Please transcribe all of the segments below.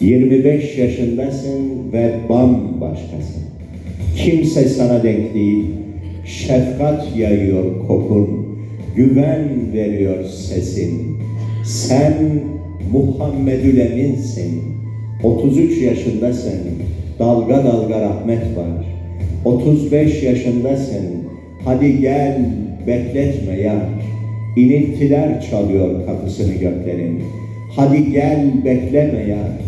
25 yaşındasın ve bambaşkasın. Kimse sana denk değil. Şefkat yayıyor kokun, güven veriyor sesin. Sen Muhammedül Emin'sin. 33 yaşındasın. Dalga dalga rahmet var. 35 yaşındasın. Hadi gel bekletme yar. İniltiler çalıyor kapısını göklerin. Hadi gel bekleme yar.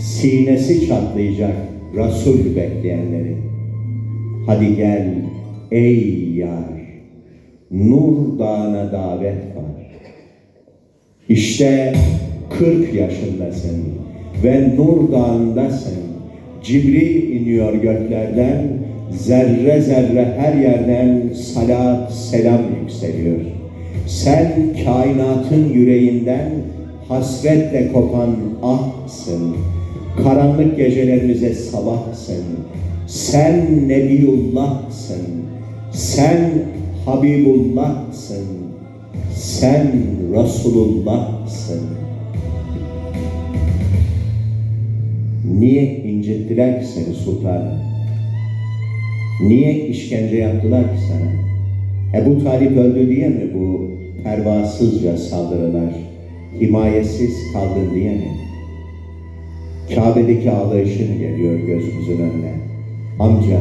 Sinesi çatlayacak Resul bekleyenlerin. Hadi gel ey yar. Nur dağına davet var. İşte 40 yaşındasın ve Nur Dağı'ndasın. Cibril iniyor göklerden, zerre zerre her yerden salat selam yükseliyor. Sen kainatın yüreğinden hasretle kopan ahsın. Karanlık gecelerimize sabahsın. Sen Nebiyullah'sın. Sen Habibullah'sın. Sen Resulullah'sın. Niye incittiler ki seni sultanım? Niye işkence yaptılar ki sana? Ebu Talip öldü diye mi bu pervasızca saldırılar? Himayesiz kaldın diye mi? Kabe'deki ağlayışın geliyor gözümüzün önüne. Amca,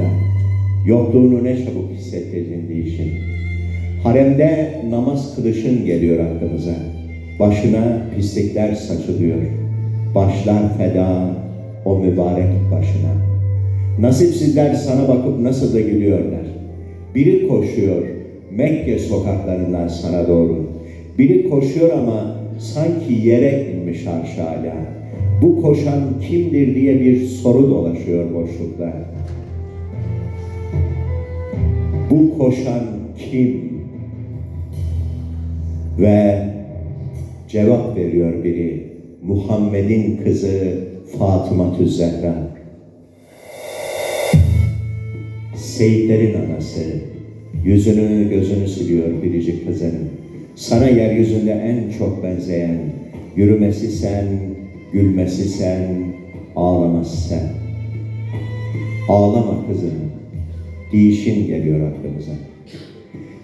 yokluğunu ne çabuk hissettirdin diyişin. Haremde namaz kılışın geliyor aklımıza. Başına pislikler saçılıyor. Başlar feda o mübarek başına. Nasipsizler sana bakıp nasıl da gülüyorlar. Biri koşuyor Mekke sokaklarından sana doğru. Biri koşuyor ama sanki yere inmiş aşağıya. Bu koşan kimdir diye bir soru dolaşıyor boşlukta. Bu koşan kim? Ve cevap veriyor biri. Muhammed'in kızı Fatıma Zehra. Seyitlerin anası. Yüzünü gözünü siliyor biricik kızının. Sana yeryüzünde en çok benzeyen, yürümesi sen, gülmesi sen, ağlaması sen. Ağlama kızım, dişin geliyor aklımıza.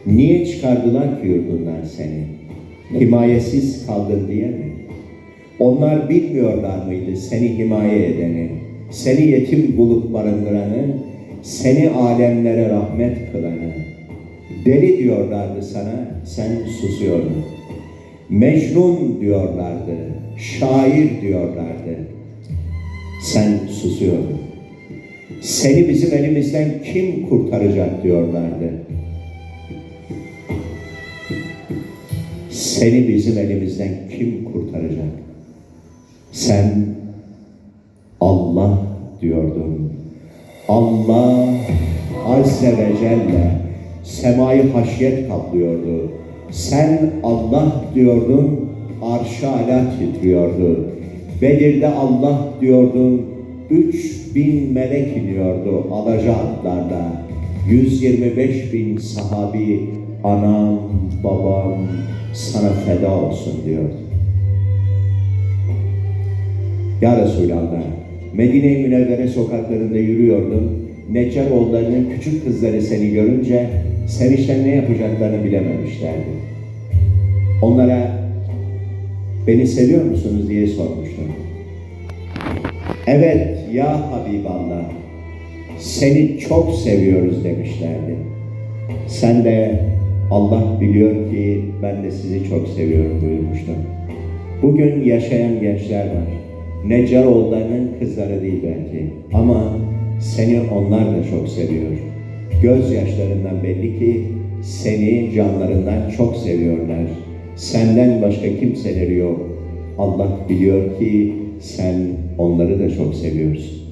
Niye çıkardılar ki yurdundan seni? Himayesiz kaldın diye mi? Onlar bilmiyorlar mıydı seni himaye edeni, seni yetim bulup barındıranı, seni alemlere rahmet kılanı? Deli diyorlardı sana, sen susuyordun. Mecnun diyorlardı, şair diyorlardı. Sen susuyordun. Seni bizim elimizden kim kurtaracak diyorlardı. Seni bizim elimizden kim kurtaracak? Sen Allah diyordun. Allah Azze ve Celle semayı haşyet kaplıyordu. Sen Allah diyordun, arşa ala titriyordu. Bedir'de Allah diyordun, üç bin melek iniyordu alaca atlarda. 125 bin sahabi anam, babam sana feda olsun diyordu. Ya Resulallah, Medine-i Münevvere sokaklarında yürüyordun. Neccaroğullarının küçük kızları seni görünce sevinçten ne yapacaklarını bilememişlerdi. Onlara beni seviyor musunuz diye sormuştum. Evet ya Habiballah, seni çok seviyoruz demişlerdi. Sen de Allah biliyor ki ben de sizi çok seviyorum buyurmuştun. Bugün yaşayan gençler var. Neccaroğullarının kızları değil belki ama seni onlar da çok seviyor. Gözyaşlarından belli ki seni canlarından çok seviyorlar. Senden başka kimseleri yok. Allah biliyor ki sen onları da çok seviyorsun.